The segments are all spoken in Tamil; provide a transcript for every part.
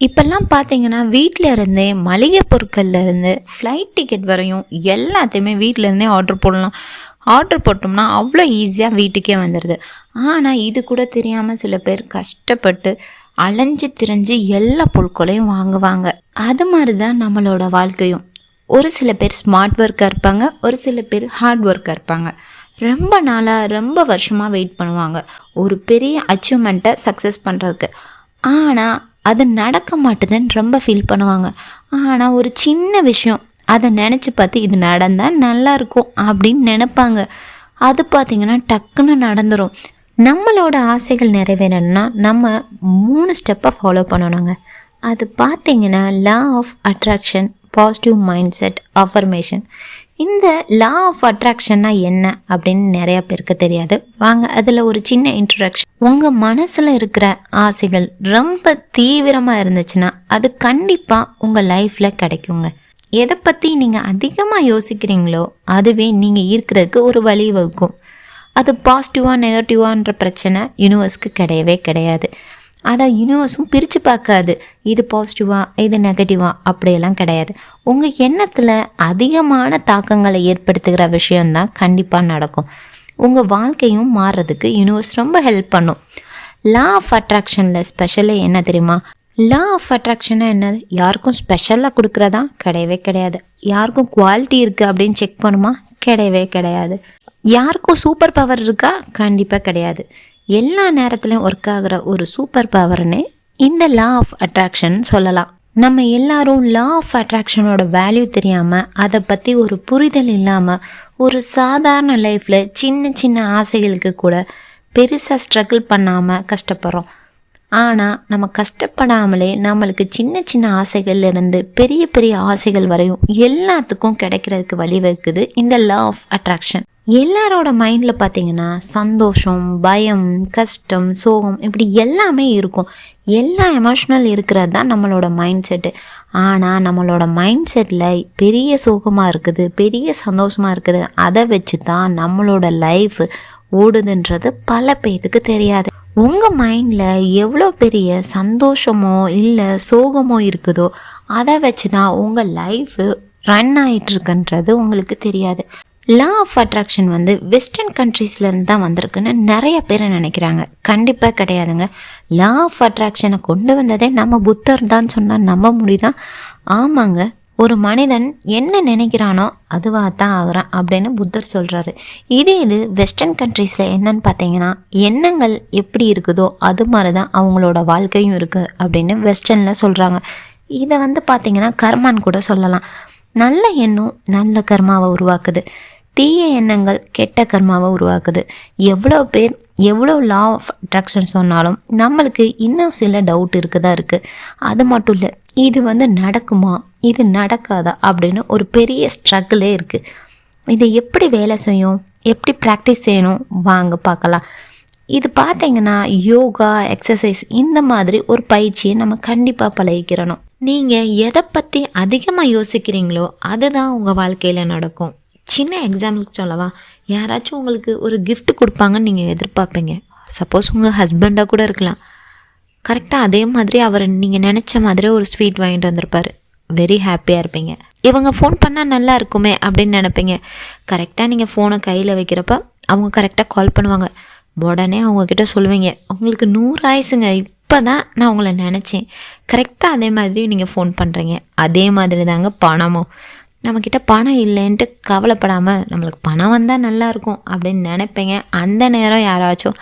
இப்போல்லாம் பார்த்தீங்கன்னா வீட்டில் இருந்தே மளிகை பொருட்கள்லேருந்து ஃப்ளைட் டிக்கெட் வரையும் எல்லாத்தையுமே வீட்டிலேருந்தே ஆர்டர் போடலாம். ஆர்டர் போட்டோம்னா அவ்வளோ ஈஸியாக வீட்டுக்கே வந்துடுது ஆனால் இது கூட தெரியாமல் சில பேர் கஷ்டப்பட்டு அலைஞ்சு திரிஞ்சு எல்லா பொருட்களையும் வாங்குவாங்க. அது மாதிரி தான் நம்மளோட வாழ்க்கையும். ஒரு சில பேர் ஸ்மார்ட் ஒர்க்காக இருப்பாங்க ஒரு சில பேர் ஹார்ட் ஒர்க்காக இருப்பாங்க. ரொம்ப நாளாக ரொம்ப வருஷமாக வெயிட் பண்ணுவாங்க. ஒரு பெரிய அச்சீவ்மெண்ட்டை சக்ஸஸ் பண்ணுறதுக்கு ஆனால் அது நடக்க மாட்டுதுன்னு ரொம்ப ஃபீல் பண்ணுவாங்க. ஆனால் ஒரு சின்ன விஷயம் அதை நினச்சி பார்த்து இது நடந்தால் நல்லா இருக்கும் அப்படின்னு நினப்பாங்க. அது பார்த்திங்கன்னா டக்குன்னு நடந்துடும் நம்மளோட ஆசைகள் நிறைவேறணும்னா நம்ம மூணு ஸ்டெப்பை ஃபாலோ பண்ணணுங்க. அது பார்த்தீங்கன்னா law of attraction positive mind set affirmation இந்த லா ஆஃப் அட்ராக்ஷன்னா என்ன அப்படின்னு நிறைய பேருக்கு தெரியாது. வாங்க அதில் ஒரு சின்ன இன்ட்ரடக்ஷன் உங்கள் மனசில் இருக்கிற ஆசைகள் ரொம்ப தீவிரமாக இருந்துச்சுன்னா அது கண்டிப்பாக உங்கள் லைஃப்பில் கிடைக்குங்க. எதை பற்றி நீங்கள் அதிகமாக யோசிக்கிறீங்களோ அதுவே நீங்கள் இருக்கிறதுக்கு ஒரு வழி வகுக்கும். அது பாசிட்டிவாக நெகட்டிவான்ற பிரச்சனை யூனிவர்ஸ்க்கு கிடையவே கிடையாது. அதை யூனிவர்ஸும் பிரித்து பார்க்காது. இது பாசிட்டிவா இது நெகட்டிவா அப்படியெல்லாம் கிடையாது. உங்கள் எண்ணத்தில் அதிகமான தாக்கங்களை ஏற்படுத்துகிற விஷயந்தான் கண்டிப்பாக நடக்கும். உங்கள் வாழ்க்கையும் மாறுறதுக்கு யூனிவர்ஸ் ரொம்ப ஹெல்ப் பண்ணும். லா ஆஃப் அட்ராக்ஷனில் ஸ்பெஷலே என்ன தெரியுமா? லா ஆஃப் அட்ராக்ஷனாக என்னது? யாருக்கும் ஸ்பெஷலாக கொடுக்குறதா? கிடையவே கிடையாது. யாருக்கும் குவாலிட்டி இருக்குது அப்படின்னு செக் பண்ணுமா? கிடையவே கிடையாது. யாருக்கும் சூப்பர் பவர் இருக்கா? கண்டிப்பாக கிடையாது. எல்லா நேரத்துலையும் ஒர்க் ஆகிற ஒரு சூப்பர் பவர்னு இந்த லா ஆஃப் அட்ராக்ஷன் சொல்லலாம். நம்ம எல்லாரும் லா ஆஃப் அட்ராக்ஷனோட வேல்யூ தெரியாமல் அதை பற்றி ஒரு புரிதல் இல்லாமல் ஒரு சாதாரண லைஃப்பில் சின்ன சின்ன ஆசைகளுக்கு கூட பெருசாக ஸ்ட்ரகிள் பண்ணாமல் கஷ்டப்படுறோம். ஆனால் நம்ம கஷ்டப்படாமலே நம்மளுக்கு சின்ன சின்ன ஆசைகள்லேருந்து பெரிய பெரிய ஆசைகள் வரையும் எல்லாத்துக்கும் கிடைக்கிறதுக்கு வழிவகுக்குது இந்த லா ஆஃப் அட்ராக்ஷன் எல்லாரோட மைண்டில் பார்த்தீங்கன்னா சந்தோஷம் பயம் கஷ்டம் சோகம் இப்படி எல்லாமே இருக்கும். எல்லா எமோஷ்னல் இருக்கிறது தான் நம்மளோட மைண்ட் செட்டு ஆனால் நம்மளோட மைண்ட் செட்டில் பெரிய சோகமாக இருக்குது பெரிய சந்தோஷமாக இருக்குது. அதை வச்சு தான் நம்மளோட லைஃப் ஓடுதுன்றது பல பேத்துக்கு தெரியாது. உங்கள் மைண்டில் எவ்வளோ பெரிய சந்தோஷமோ இல்லை சோகமோ இருக்குதோ அதை வச்சு தான் உங்கள் லைஃபு ரன் ஆகிட்டுருக்குன்றது உங்களுக்கு தெரியாது. லா ஆஃப் அட்ராக்ஷன் வந்து வெஸ்டர்ன் கண்ட்ரீஸ்லேருந்து தான் வந்திருக்குன்னு நிறைய பேர் நினைக்கிறாங்க. கண்டிப்பாக கிடையாதுங்க. லா ஆஃப் அட்ராக்ஷனை கொண்டு வந்ததே நம்ம புத்தர் தான் சொன்னால் நம்ப முடிதான். ஆமாங்க ஒரு மனிதன் என்ன நினைக்கிறானோ அதுவாக தான் ஆகிறான் அப்படின்னு புத்தர் சொல்கிறாரு இதே இது வெஸ்டர்ன் கண்ட்ரீஸில் என்னன்னு பார்த்தீங்கன்னா எண்ணங்கள் எப்படி இருக்குதோ அது மாதிரி தான் அவங்களோட வாழ்க்கையும் இருக்குது அப்படின்னு வெஸ்டர்னில் சொல்கிறாங்க இதை வந்து பார்த்திங்கன்னா கர்மான்னு கூட சொல்லலாம். நல்ல எண்ணம் நல்ல கர்மாவை உருவாக்குது. தீய எண்ணங்கள் கெட்ட கர்மாவை உருவாக்குது. எவ்வளோ பேர் எவ்வளோ லா ஆஃப் அட்ராக்ஷன் சொன்னாலும் நம்மளுக்கு இன்னும் சில டவுட் இருக்குதா இருக்குது அது மட்டும் இல்லை இது வந்து நடக்குமா? இது நடக்காதா? அப்படின்னு ஒரு பெரிய ஸ்ட்ரகிளே இருக்குது இதை எப்படி வேலை செய்யும்? எப்படி ப்ராக்டிஸ் செய்யணும்? வாங்க பார்க்கலாம். இது பார்த்தீங்கன்னா யோகா எக்ஸசைஸ் இந்த மாதிரி ஒரு பயிற்சியை நம்ம கண்டிப்பாக பழகிக்கிறணும். நீங்கள் எதை பற்றி அதிகமாக யோசிக்கிறீங்களோ அதுதான் உங்கள் வாழ்க்கையில் நடக்கும். சின்ன எக்ஸாம்பிளுக்கு சொல்லவா? யாராச்சும் உங்களுக்கு ஒரு கிஃப்ட் கொடுப்பாங்கன்னு நீங்கள் எதிர்பார்ப்பீங்க. சப்போஸ் உங்கள் ஹஸ்பண்டாக கூட இருக்கலாம். கரெக்டாக அதே மாதிரி அவர் நீங்கள் நினச்ச மாதிரி ஒரு ஸ்வீட் வாங்கிட்டு வந்திருப்பார். வெரி ஹாப்பியாக இருப்பீங்க. இவங்க ஃபோன் பண்ணால் நல்லா இருக்குமே அப்படின்னு நினைப்பீங்க. கரெக்டாக நீங்கள் ஃபோனை கையில் வைக்கிறப்ப அவங்க கரெக்டாக கால் பண்ணுவாங்க. உடனே அவங்கக்கிட்ட சொல்லுவீங்க. உங்களுக்கு நூறு ஆயுசுங்க. இப்போ தான் நான் உங்களை நினச்சேன். கரெக்டாக அதே மாதிரி நீங்கள் ஃபோன் பண்ணுறீங்க அதே மாதிரி தாங்க பணமும். நம்மக்கிட்ட பணம் இல்லைன்ட்டு கவலைப்படாமல் நம்மளுக்கு பணம் வந்தால் நல்லாயிருக்கும் அப்படின்னு நினைப்பீங்க. அந்த நேரம் யாராச்சும்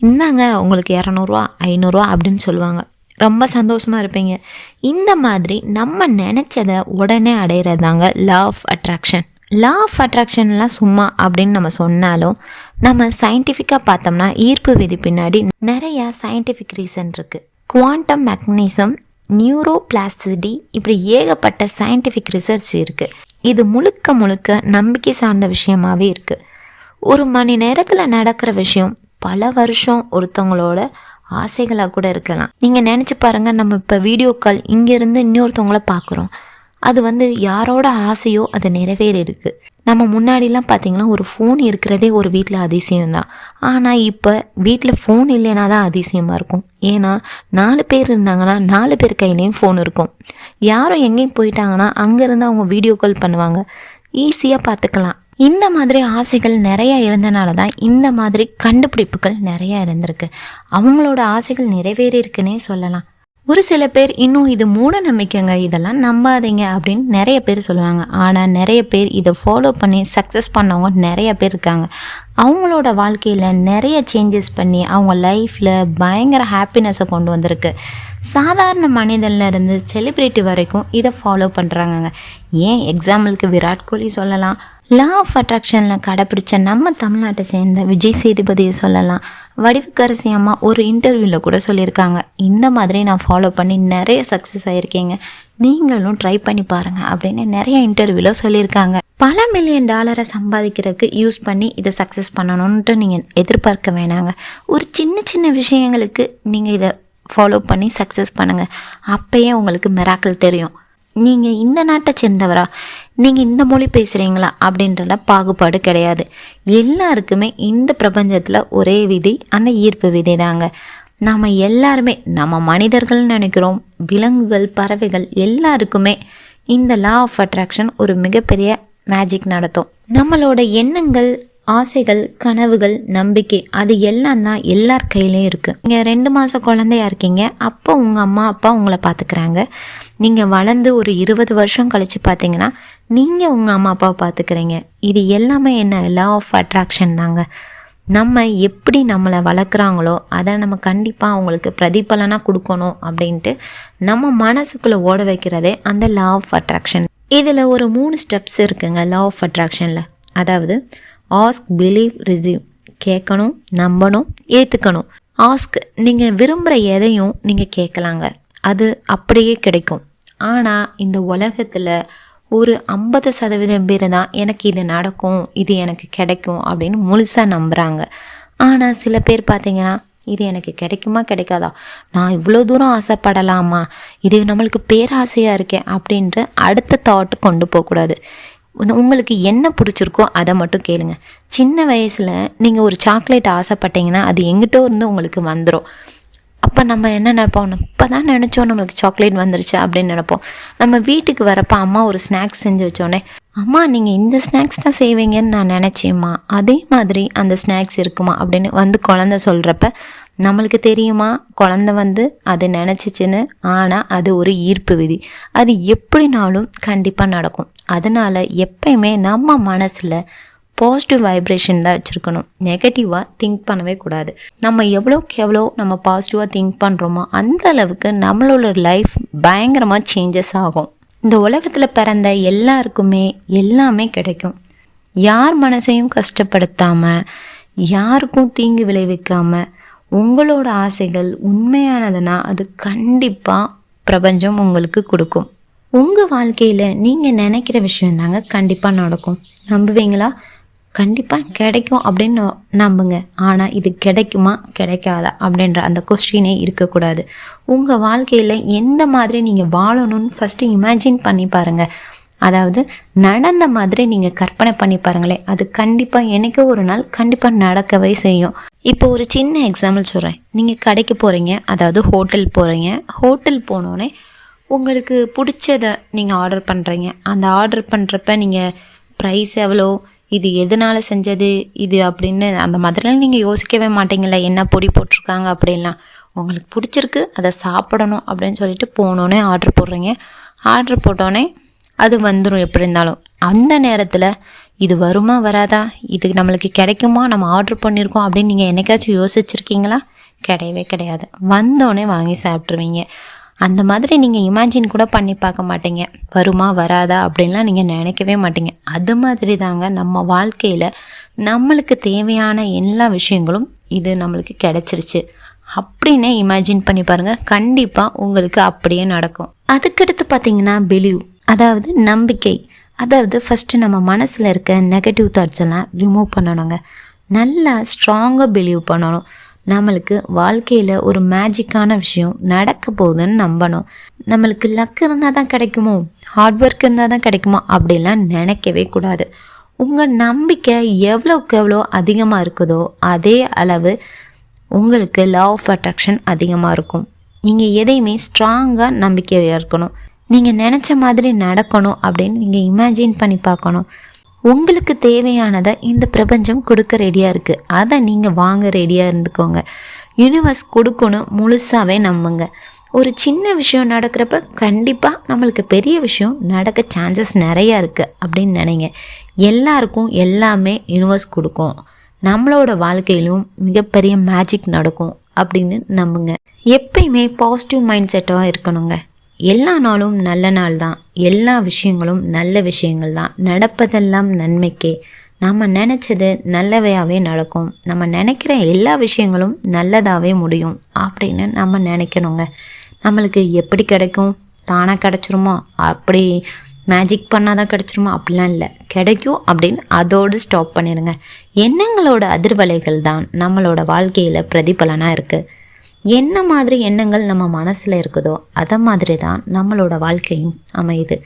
இந்தாங்க உங்களுக்கு இரநூறுவா ஐநூறுரூவா அப்படின்னு சொல்லுவாங்க. ரொம்ப சந்தோஷமாக இருப்பீங்க. இந்த மாதிரி நம்ம நினச்சதை உடனே அடையிறதாங்க law of attraction law of அட்ராக்ஷன்லாம் சும்மா அப்படின்னு நம்ம சொன்னாலும் நம்ம சயின்டிஃபிக்காக பார்த்தோம்னா ஈர்ப்பு விதி பின்னாடி நிறையா சயின்டிஃபிக் ரீசன் இருக்குது குவாண்டம் மெக்னிசம் நியூரோ இப்படி ஏகப்பட்ட சயின்டிஃபிக் ரிசர்ச் இருக்குது இது முழுக்க முழுக்க நம்பிக்கை சார்ந்த விஷயமாவே இருக்குது ஒரு மணி நேரத்தில் நடக்கிற விஷயம் பல வருஷம் ஒருத்தவங்களோட ஆசைகளாக கூட இருக்கலாம். நீங்கள் நினச்சி பாருங்கள் நம்ம இப்போ வீடியோ கால் இங்கேருந்து இன்னொருத்தவங்கள பார்க்குறோம் அது வந்து யாரோட ஆசையோ அது நிறைவேறிருக்கு நம்ம முன்னாடிலாம் பார்த்தீங்கன்னா ஒரு ஃபோன் இருக்கிறதே ஒரு வீட்டில் அதிசயம் தான் ஆனால் இப்போ வீட்டில் ஃபோன் இல்லைனா தான் அதிசயமாக இருக்கும். ஏன்னா நாலு பேர் இருந்தாங்கன்னா நாலு பேர் கையிலையும் ஃபோன் இருக்கும். யாரும் எங்கேயும் போயிட்டாங்கன்னா அங்கேருந்து அவங்க வீடியோ கால் பண்ணுவாங்க. ஈஸியாக பார்த்துக்கலாம். இந்த மாதிரி ஆசைகள் நிறையா இருந்தனால தான் இந்த மாதிரி கண்டுபிடிப்புகள் நிறையா இருந்திருக்கு. அவங்களோட ஆசைகள் நிறைவேறியிருக்குன்னே சொல்லலாம். ஒரு சில பேர் இன்னும் இது மூட நம்பிக்கைங்க இதெல்லாம் நம்பாதீங்க அப்படின்னு நிறைய பேர் சொல்லுவாங்க. ஆனால் நிறைய பேர் இதை ஃபாலோ பண்ணி சக்ஸஸ் பண்ணவங்க நிறைய பேர் இருக்காங்க. அவங்களோட வாழ்க்கையில் நிறைய சேஞ்சஸ் பண்ணி அவங்க லைஃப்பில் பயங்கர ஹாப்பினஸை கொண்டு வந்திருக்கு. சாதாரண மனிதன்லேருந்து செலிப்ரிட்டி வரைக்கும் இதை ஃபாலோ பண்ணுறாங்கங்க ஏன் எக்ஸாம்பிளுக்கு விராட் கோலி சொல்லலாம். லா ஆஃப் அட்ராக்ஷனில் கடைப்பிடிச்ச நம்ம தமிழ்நாட்டை சேர்ந்த விஜய் சேதுபதியை சொல்லலாம். வடிவுக்கரசி அம்மா ஒரு இன்டர்வியூவில் கூட சொல்லியிருக்காங்க. இந்த மாதிரி நான் ஃபாலோ பண்ணி நிறைய சக்ஸஸ் ஆகியிருக்கீங்க நீங்களும் ட்ரை பண்ணி பாருங்கள் அப்படின்னு நிறைய இன்டர்வியூவில் சொல்லியிருக்காங்க. பல மில்லியன் டாலரை சம்பாதிக்கிறதுக்கு யூஸ் பண்ணி இதை சக்ஸஸ் பண்ணணுன்ட்டு நீங்கள் எதிர்பார்க்க வேணாங்க. ஒரு சின்ன சின்ன விஷயங்களுக்கு நீங்கள் இதை ஃபாலோ பண்ணி சக்ஸஸ் பண்ணுங்கள் அப்போயே உங்களுக்கு மிராக்கள் தெரியும். நீங்கள் இந்த நாட்டை சேர்ந்தவரா? நீங்கள் இந்த மொழி பேசுகிறீங்களா அப்படின்றல பாகுபாடு கிடையாது. எல்லாருக்குமே இந்த பிரபஞ்சத்தில் ஒரே விதி அந்த ஈர்ப்பு விதி தாங்க நாம் எல்லாருமே நம்ம மனிதர்கள்னு நினைக்கிறோம் விலங்குகள் பறவைகள் எல்லாருக்குமே இந்த லா ஆஃப் அட்ராக்ஷன் ஒரு மிகப்பெரிய மேஜிக் நடத்தும். நம்மளோட எண்ணங்கள் ஆசைகள் கனவுகள் நம்பிக்கை அது எல்லாம் தான் எல்லார் கையிலையும் இருக்குது நீங்கள் ரெண்டு மாதம் குழந்தையா இருக்கீங்க அப்போ உங்கள் அம்மா அப்பா உங்களை பார்த்துக்கிறாங்க நீங்கள் வளர்ந்து ஒரு இருபது வருஷம் கழித்து பார்த்தீங்கன்னா நீங்கள் உங்கள் அம்மா அப்பாவை பார்த்துக்கிறீங்க இது எல்லாமே என்ன? லா ஆஃப் அட்ராக்ஷன் தாங்க. நம்ம எப்படி நம்மளை வளர்க்குறாங்களோ அதை நம்ம கண்டிப்பாக அவங்களுக்கு பிரதிபலனாக கொடுக்கணும் அப்படின்ட்டு நம்ம மனசுக்குள்ளே ஓட வைக்கிறதே அந்த லா ஆஃப் அட்ராக்ஷன் இதில் ஒரு மூணு ஸ்டெப்ஸ் இருக்குங்க லா ஆஃப் அட்ராக்ஷனில் அதாவது ஆஸ்க் பிலீவ் ரிசீவ் கேட்கணும் நம்பணும் ஏற்றுக்கணும் ஆஸ்க் நீங்கள் விரும்புகிற எதையும் நீங்கள் கேட்கலாங்க. அது அப்படியே கிடைக்கும். ஆனால் இந்த உலகத்தில் ஒரு ஐம்பது சதவீதம் பேர் தான் எனக்கு இது நடக்கும் இது எனக்கு கிடைக்கும் அப்படின்னு முழுசாக நம்புகிறாங்க ஆனால் சில பேர் பார்த்தீங்கன்னா இது எனக்கு கிடைக்குமா கிடைக்காதா? நான் இவ்வளோ தூரம் ஆசைப்படலாமா? இது நம்மளுக்கு பேராசையாக இருக்கேன் அப்படின்ட்டு அடுத்த தாட்டு கொண்டு போகக்கூடாது. உங்களுக்கு என்ன பிடிச்சிருக்கோ அதை மட்டும் கேளுங்க. சின்ன வயசில் நீங்கள் ஒரு சாக்லேட் ஆசைப்பட்டீங்கன்னா அது எங்கிட்டோ இருந்து உங்களுக்கு வந்துடும் அப்போ நம்ம என்ன நினைப்போம்? இப்போ தான் நினச்சோம் நம்மளுக்கு சாக்லேட் வந்துருச்சு அப்படின்னு நினைப்போம். நம்ம வீட்டுக்கு வரப்போ அம்மா ஒரு ஸ்நாக்ஸ் செஞ்சு வச்சோடனே அம்மா நீங்கள் இந்த ஸ்நாக்ஸ் தான் செய்வீங்கன்னு நான் நினச்சேம்மா. அதே மாதிரி அந்த ஸ்நாக்ஸ் இருக்குமா? அப்படின்னு வந்து குழந்த சொல்கிறப்ப நம்மளுக்கு தெரியுமா? குழந்த வந்து அது நினச்சிச்சின்னு. ஆனால் அது ஒரு ஈர்ப்பு விதி. அது எப்படினாலும் கண்டிப்பாக நடக்கும். அதனால் எப்பயுமே நம்ம மனசில் பாசிட்டிவ் வைப்ரேஷன் தான் வச்சுருக்கணும். நெகட்டிவாக திங்க் பண்ணவே கூடாது. நம்ம எவ்வளோக்கு எவ்வளோ நம்ம பாசிட்டிவாக திங்க் பண்ணுறோமோ அந்த அளவுக்கு நம்மளோட லைஃப் பயங்கரமாக சேஞ்சஸ் ஆகும். இந்த உலகத்தில் பிறந்த எல்லாருக்குமே எல்லாமே கிடைக்கும். யார் மனசையும் கஷ்டப்படுத்தாமல் யாருக்கும் தீங்கு விளைவிக்காமல் உங்களோட ஆசைகள் உண்மையானதுன்னா அது கண்டிப்பாக பிரபஞ்சம் உங்களுக்கு கொடுக்கும். உங்கள் வாழ்க்கையில் நீங்கள் நினைக்கிற விஷயம் தாங்க கண்டிப்பாக நடக்கும். நம்புவீங்களா? கண்டிப்பாக கிடைக்கும் அப்படின்னு நம்புங்க. ஆனால் இது கிடைக்குமா? கிடைக்காதா? அப்படின்ற அந்த கொஸ்டினே இருக்கக்கூடாது. உங்கள் வாழ்க்கையில் எந்த மாதிரி நீங்கள் வாழணும்னு ஃபஸ்ட்டு இமேஜின் பண்ணி பாருங்கள் அதாவது நடந்த மாதிரி நீங்கள் கற்பனை பண்ணி பாருங்களேன். அது கண்டிப்பாக என்னைக்கோ ஒரு நாள் கண்டிப்பாக நடக்கவே செய்யும். இப்போ ஒரு சின்ன எக்ஸாம்பிள் சொல்கிறேன் நீங்கள் கடைக்கு போகிறீங்க அதாவது ஹோட்டல் போகிறீங்க ஹோட்டல் போனோடனே உங்களுக்கு பிடிச்சதை நீங்கள் ஆர்டர் பண்ணுறீங்க அந்த ஆர்டர் பண்ணுறப்ப நீங்கள் ப்ரைஸ் எவ்வளோ இது எதனால் செஞ்சது இது அப்படின்னு அந்த மாதிரிலாம் நீங்கள் யோசிக்கவே மாட்டீங்கள என்ன பொடி போட்டிருக்காங்க அப்படின்லாம். உங்களுக்கு பிடிச்சிருக்கு அதை சாப்பிடணும் அப்படின்னு சொல்லிட்டு போனோடனே ஆர்டர் போடுறீங்க. ஆர்டர் போட்டோடனே அது வந்துடும் எப்படி இருந்தாலும். அந்த நேரத்தில் இது வருமா வராதா? இது நம்மளுக்கு கிடைக்குமா? நம்ம ஆர்டர் பண்ணியிருக்கோம் அப்படின்னு நீங்கள் என்னைக்காச்சும் யோசிச்சிருக்கீங்களா? கிடையவே கிடையாது. வந்தோடனே வாங்கி சாப்பிட்ருவீங்க அந்த மாதிரி நீங்கள் இமேஜின் கூட பண்ணி பார்க்க மாட்டீங்க. வருமா வராதா அப்படின்லாம் நீங்கள் நினைக்கவே மாட்டீங்க. அது மாதிரி தாங்க நம்ம வாழ்க்கையில் நம்மளுக்கு தேவையான எல்லா விஷயங்களும் இது நம்மளுக்கு கிடைச்சிருச்சு. அப்படின்னே இமேஜின் பண்ணி பாருங்கள் கண்டிப்பாக உங்களுக்கு அப்படியே நடக்கும். அதுக்கடுத்து பார்த்தீங்கன்னா பிலீவ் அதாவது நம்பிக்கை. அதாவது ஃபஸ்ட்டு நம்ம மனசில் இருக்க நெகட்டிவ் தாட்ஸ் எல்லாம் ரிமூவ் பண்ணணுங்க. நல்லா ஸ்ட்ராங்காக பிலீவ் பண்ணணும். நம்மளுக்கு வாழ்க்கையில் ஒரு மேஜிக்கான விஷயம் நடக்க போகுதுன்னு நம்பணும். நம்மளுக்கு லக் இருந்தால் தான் கிடைக்குமோ? ஹார்ட் ஒர்க் இருந்தால் தான் கிடைக்குமோ? அப்படிலாம் நினைக்கவே கூடாது. உங்கள் நம்பிக்கை எவ்வளோக்கு எவ்வளோ அதிகமாக இருக்குதோ அதே அளவு உங்களுக்கு லா ஆஃப் அட்ராக்ஷன் அதிகமாக இருக்கும். நீங்கள் எதையுமே ஸ்ட்ராங்காக நம்பிக்கையாக இருக்கணும். நீங்கள் நினச்ச மாதிரி நடக்கணும் அப்படின்னு நீங்கள் இமேஜின் பண்ணி பார்க்கணும். உங்களுக்கு தேவையானதை இந்த பிரபஞ்சம் கொடுக்க ரெடியாக இருக்குது அதை நீங்கள் வாங்க ரெடியாக இருந்துக்கோங்க. யூனிவர்ஸ் கொடுக்கணும் முழுசாகவே நம்புங்க. ஒரு சின்ன விஷயம் நடக்கிறப்ப கண்டிப்பாக நம்மளுக்கு பெரிய விஷயம் நடக்க சான்சஸ் நிறையா இருக்குது அப்படின்னு நினைங்க. எல்லாருக்கும் எல்லாமே யூனிவர்ஸ் கொடுக்கும். நம்மளோட வாழ்க்கையிலும் மிகப்பெரிய மேஜிக் நடக்கும் அப்படின்னு நம்புங்க. எப்பயுமே பாசிட்டிவ் மைண்ட் செட்டாக இருக்கணுங்க. எல்லா நாளும் நல்ல நாள் தான். எல்லா விஷயங்களும் நல்ல விஷயங்கள் தான். நடப்பதெல்லாம் நன்மைக்கே. நம்ம நினச்சது நல்லவையாகவே நடக்கும். நம்ம நினைக்கிற எல்லா விஷயங்களும் நல்லதாகவே முடியும். அப்படின்னு நம்ம நினைக்கணுங்க. நம்மளுக்கு எப்படி கிடைக்கும்? தானாக கிடச்சிருமோ? அப்படி மேஜிக் பண்ணால் தான் கிடச்சிருமோ? அப்படிலாம் இல்லை. கிடைக்கும் அப்படின்னு அதோடு ஸ்டாப் பண்ணிடுங்க எண்ணங்களோட அதிர்வலைகள் தான் நம்மளோட வாழ்க்கையில் பிரதிபலனாக இருக்குது என்ன மாதிரி எண்ணங்கள் நம்ம மனசில் இருக்குதோ அதை மாதிரி தான் நம்மளோட வாழ்க்கையும் அமையுது.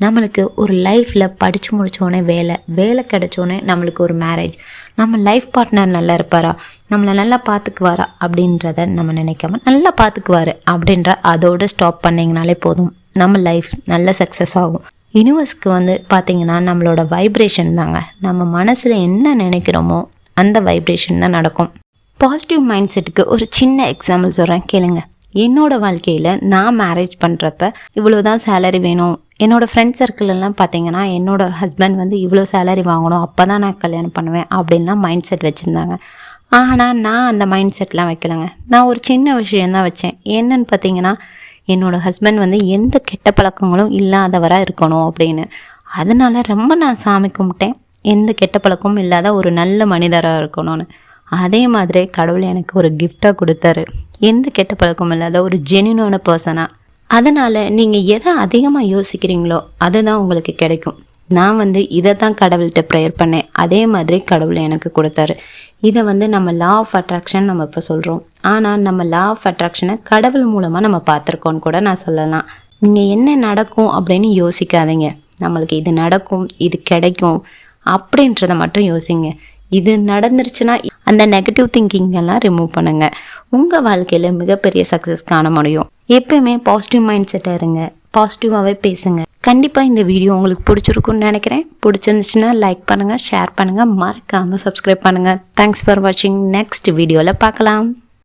நம்மளுக்கு ஒரு லைஃப்பில் படித்து முடித்தோடனே வேலை வேலை கிடைச்சோடனே நம்மளுக்கு ஒரு மேரேஜ் நம்ம லைஃப் பார்ட்னர் நல்லா இருப்பாரா? நம்மளை நல்லா பார்த்துக்குவாரா அப்படின்றத நம்ம நினைக்காம நல்லா பார்த்துக்குவார் அப்படின்ற அதோடு ஸ்டாப் பண்ணிங்கனாலே போதும். நம்ம லைஃப் நல்ல சக்ஸஸ் ஆகும். யூனிவர்ஸ்க்கு வந்து பார்த்திங்கன்னா நம்மளோட வைப்ரேஷன் தாங்க. நம்ம மனசில் என்ன நினைக்கிறோமோ அந்த வைப்ரேஷன் தான் நடக்கும். பாசிட்டிவ் மைண்ட் செட்டுக்கு ஒரு சின்ன எக்ஸாம்பிள் சொல்கிறேன் கேளுங்க. என்னோட வாழ்க்கையில் நான் மேரேஜ் பண்ணுறப்ப இவ்வளோ தான் சேலரி வேணும் என்னோடய ஃப்ரெண்ட் சர்க்கிளெல்லாம் பார்த்தீங்கன்னா என்னோட ஹஸ்பண்ட் வந்து இவ்வளோ சேலரி வாங்கணும் அப்போ தான் நான் கல்யாணம் பண்ணுவேன் அப்படின்லாம் மைண்ட் செட் வச்சுருந்தாங்க. ஆனால் நான் அந்த மைண்ட் செட்லாம் வைக்கலைங்க. நான் ஒரு சின்ன விஷயந்தான் வச்சேன். என்னன்னு பார்த்தீங்கன்னா என்னோடய ஹஸ்பண்ட் வந்து எந்த கெட்ட பழக்கங்களும் இல்லாதவராக இருக்கணும் அப்படின்னு. அதனால் ரொம்ப நான் சாமி கும்பிட்டேன். எந்த கெட்ட பழக்கமும் இல்லாத ஒரு நல்ல மனிதராக இருக்கணும்னு. அதே மாதிரி கடவுள் எனக்கு ஒரு கிஃப்டாக கொடுத்தாரு. எந்த கெட்ட பழக்கமும் இல்லாத ஒரு ஜெனினோன பர்சனாக அதனால் நீங்கள் எதை அதிகமாக யோசிக்கிறீங்களோ அதுதான் உங்களுக்கு கிடைக்கும். நான் வந்து இதை தான் கடவுள்கிட்ட ப்ரேயர் பண்ணேன். அதே மாதிரி கடவுள் எனக்கு கொடுத்தாரு. இதை வந்து நம்ம லா ஆஃப் அட்ராக்ஷன் நம்ம இப்போ சொல்கிறோம் ஆனால் நம்ம லா ஆஃப் அட்ராக்ஷனை கடவுள் மூலமாக நம்ம பார்த்துருக்கோன்னு கூட நான் சொல்லலாம். நீங்கள் என்ன நடக்கும் அப்படின்னு யோசிக்காதீங்க. நம்மளுக்கு இது நடக்கும் இது கிடைக்கும் அப்படின்றத மட்டும் யோசிங்க. இது நடந்துருச்சுன்னா அந்த நெகட்டிவ் திங்கிங் எல்லாம் ரிமூவ் பண்ணுங்க. உங்க வாழ்க்கையில மிகப்பெரிய சக்சஸ் காண முடியும். எப்பயுமே பாசிட்டிவ் மைண்ட் செட்டாக இருங்க. பாசிட்டிவாகவே பேசுங்க. கண்டிப்பாக இந்த வீடியோ உங்களுக்கு பிடிச்சிருக்குன்னு நினைக்கிறேன். பிடிச்சிருந்துச்சுன்னா லைக் பண்ணுங்கள் ஷேர் பண்ணுங்கள் மறக்காமல் சப்ஸ்கிரைப் பண்ணுங்கள் தேங்க்ஸ் ஃபார் வாட்சிங் நெக்ஸ்ட் வீடியோவில் பார்க்கலாம்.